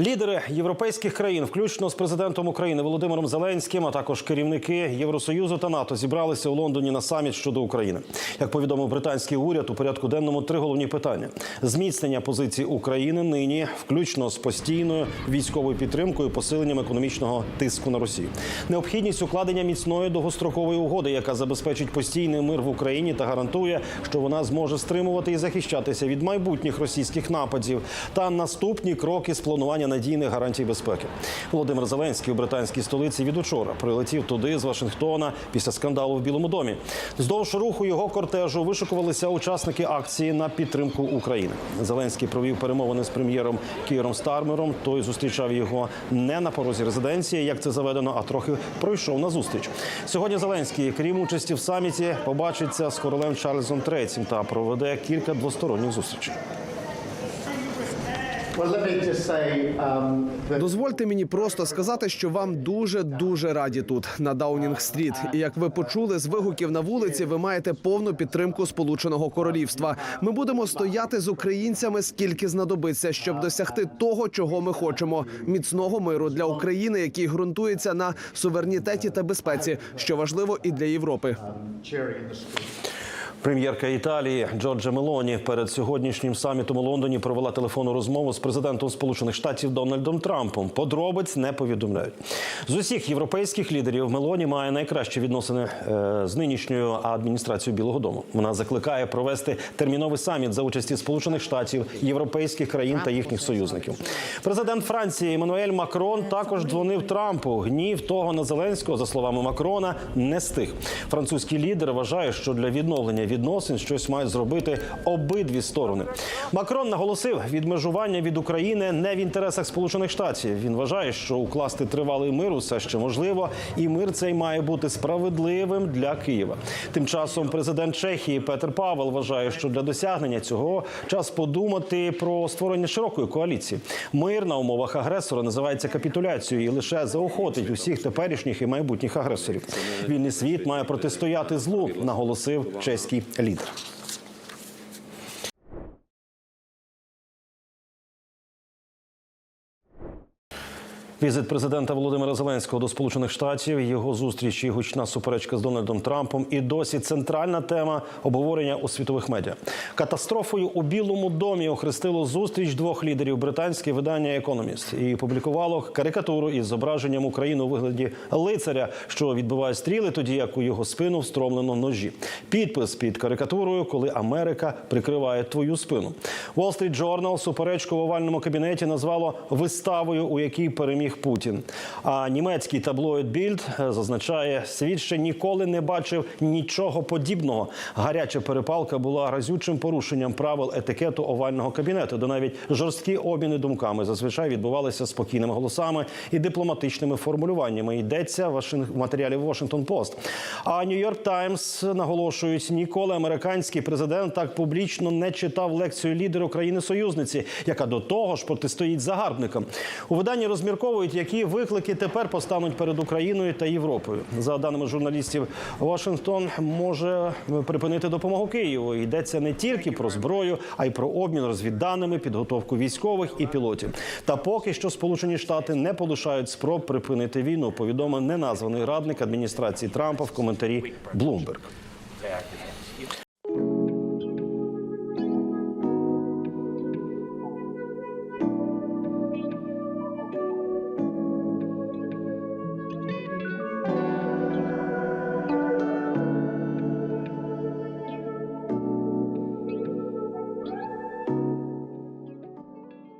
Лідери європейських країн, включно з президентом України Володимиром Зеленським, а також керівники Євросоюзу та НАТО, зібралися у Лондоні на саміт щодо України. Як повідомив британський уряд, у порядку денному три головні питання: зміцнення позицій України нині, включно з постійною військовою підтримкою, посиленням економічного тиску на Росію, необхідність укладення міцної довгострокової угоди, яка забезпечить постійний мир в Україні та гарантує, що вона зможе стримувати і захищатися від майбутніх російських нападів, та наступні кроки з планування надійних гарантій безпеки. Володимир Зеленський у британській столиці від учора прилетів туди з Вашингтона після скандалу в Білому домі. Здовж руху його кортежу вишукувалися учасники акції на підтримку України. Зеленський провів перемовини з прем'єром Кіром Стармером. Той зустрічав його не на порозі резиденції, як це заведено, а трохи пройшов на зустріч. Сьогодні Зеленський, крім участі в саміті, побачиться з королем Чарльзом III та проведе кілька двосторонніх зустрічей. Дозвольте мені просто сказати, що вам дуже дуже раді тут на Даунінг-стріт. І як ви почули з вигуків на вулиці, ви маєте повну підтримку Сполученого Королівства. Ми будемо стояти з українцями скільки знадобиться, щоб досягти того, чого ми хочемо: міцного миру для України, який ґрунтується на суверенітеті та безпеці, що важливо і для Європи. Прем'єрка Італії Джорджа Мелоні перед сьогоднішнім самітом у Лондоні провела телефонну розмову з президентом Сполучених Штатів Дональдом Трампом. Подробиць не повідомляють. З усіх європейських лідерів Мелоні має найкращі відносини е, з нинішньою адміністрацією Білого Дому. Вона закликає провести терміновий саміт за участі Сполучених Штатів, європейських країн та їхніх союзників. Президент Франції Еммануель Макрон також дзвонив Трампу. Гнів того на Зеленського, за словами Макрона, не стих. Французький лідер вважає, що для відновлення відносин щось мають зробити обидві сторони. Макрон наголосив, відмежування від України не в інтересах Сполучених Штатів. Він вважає, що укласти тривалий мир усе ще можливо, і мир цей має бути справедливим для Києва. Тим часом президент Чехії Петер Павел вважає, що для досягнення цього час подумати про створення широкої коаліції. Мир на умовах агресора називається капітуляцією і лише заохотить усіх теперішніх і майбутніх агресорів. Вільний світ має протистояти злу, наголосив чеський лідер. Візит президента Володимира Зеленського до Сполучених Штатів, його зустріч і гучна суперечка з Дональдом Трампом і досі центральна тема обговорення у світових медіа. Катастрофою у Білому домі охрестило зустріч двох лідерів британське видання Економіст і публікувало карикатуру із зображенням України у вигляді лицаря, що відбиває стріли, тоді як у його спину встромлено ножі. Підпис під карикатурою, коли Америка прикриває твою спину. Wall Street Journal суперечку в овальному кабінеті назвало виставою, у якій переміг Путін. А німецький таблоїд Більд зазначає, світ ще ніколи не бачив нічого подібного. Гаряча перепалка була разючим порушенням правил етикету овального кабінету, де навіть жорсткі обміни думками зазвичай відбувалися спокійними голосами і дипломатичними формулюваннями. Йдеться в матеріалі Washington Post. А Нью-Йорк Таймс наголошують, ніколи американський президент так публічно не читав лекцію лідеру країни-союзниці, яка до того ж протистоїть загарбникам. У виданні розмірковують, які виклики тепер постануть перед Україною та Європою. За даними журналістів, Вашингтон може припинити допомогу Києву. Йдеться не тільки про зброю, а й про обмін розвідданими, підготовку військових і пілотів. Та поки що Сполучені Штати не полишають спроб припинити війну. Повідомив неназваний радник адміністрації Трампа в коментарі Bloomberg.